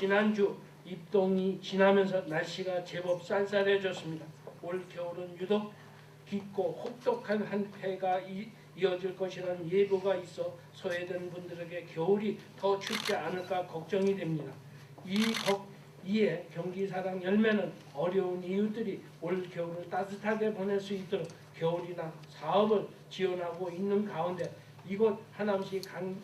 지난주 입동이 지나면서 날씨가 제법 쌀쌀해졌습니다. 올 겨울은 유독 깊고 혹독한 한패가 이, 이어질 것이라는 예보가 있어 소외된 분들에게 겨울이 더 춥지 않을까 걱정이 됩니다. 이 걱, 이에 경기사랑 열매는 어려운 이웃들이 올 겨울을 따뜻하게 보낼 수 있도록 겨울이나 사업을 지원하고 있는 가운데 이곳 하남시 간,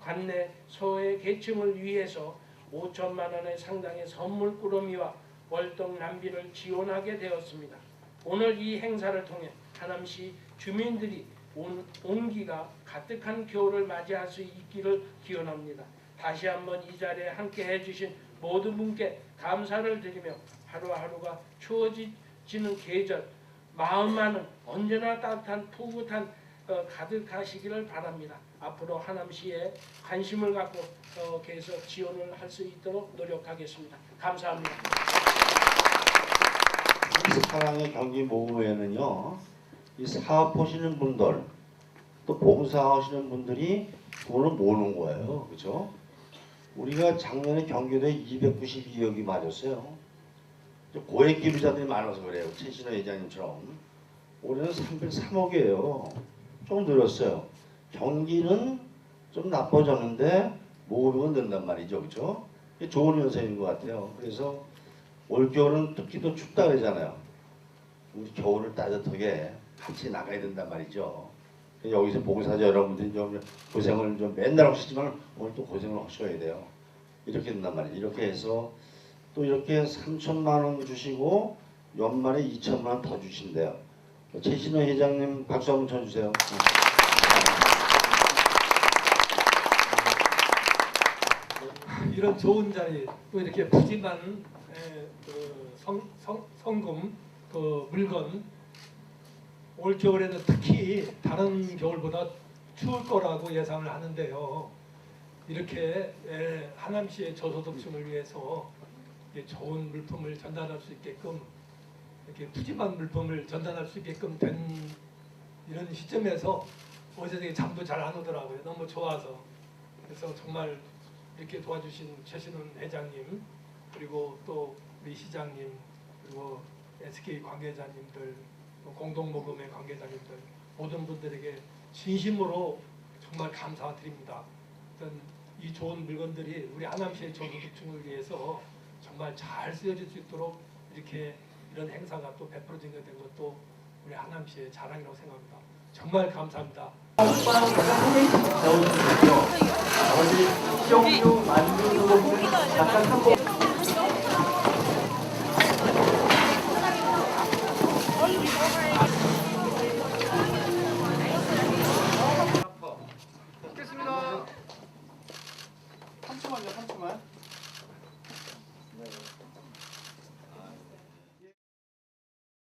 관내 소외 계층을 위해서 5천만 원의 상당의 선물 꾸러미와 월동 남비를 지원하게 되었습니다. 오늘 이 행사를 통해 하남시 주민들이 온, 온기가 가득한 겨울을 맞이할 수 있기를 기원합니다. 다시 한번 이 자리에 함께 해주신 모든 분께 감사를 드리며 하루하루가 추워지는 계절 마음만은 언제나 따뜻한 푸릇한 어, 가득하시기를 바랍니다. 앞으로 하남시에 관심을 갖고 어, 계속 지원을 할 수 있도록 노력하겠습니다. 감사합니다. 이 사랑의 경기 모금회는요, 이 사업 하시는 분들, 또 봉사하시는 분들이 돈을 모으는 거예요. 그죠? 우리가 작년에 경기도에 292억이 맞았어요. 고액 기부자들이 많아서 그래요. 최신호 회장님처럼. 올해는 303억이에요. 좀 늘었어요. 경기는 좀 나빠졌는데 모금은 는단 말이죠. 그죠? 이게 좋은 현상인 것 같아요. 그래서 올 겨울은 특히 더 춥다 그러잖아요. 우리 겨울을 따뜻하게 같이 나가야 된단 말이죠. 여기서 봉사자 여러분들이 좀 고생을 좀 맨날 하시지만 오늘 또 고생을 하셔야 돼요. 이렇게 된단 말이에요. 이렇게 해서 또 이렇게 3천만 원 주시고 연말에 2천만 원 더 주신대요. 최신호 회장님 박수 한번 쳐주세요. 이런 좋은 자리 또 이렇게 푸짐한 에, 그 성, 성, 성금 그 물건 올 겨울에는 특히 다른 겨울보다 추울 거라고 예상을 하는데요. 이렇게 에, 하남시의 저소득층을 위해서 좋은 물품을 전달할 수 있게끔 이렇게 푸짐한 물품을 전달할 수 있게끔 된 이런 시점에서 어제 되게 잠도 잘 안 오더라고요. 너무 좋아서 그래서 정말 이렇게 도와주신 최신훈 회장님 그리고 또 우리 시장님 그리고 SK 관계자님들 또 공동모금회 관계자님들 모든 분들에게 진심으로 정말 감사드립니다. 이 좋은 물건들이 우리 하남시의 저소득층을 위해서 정말 잘 쓰여질 수 있도록 이렇게 이런 행사가 또 베풀어진 게된 것도 우리 하남시의 자랑이라고 생각합니다. 정말 감사합니다. 나오시고요. 나머지 시험주 만두 소금 각각 한 번.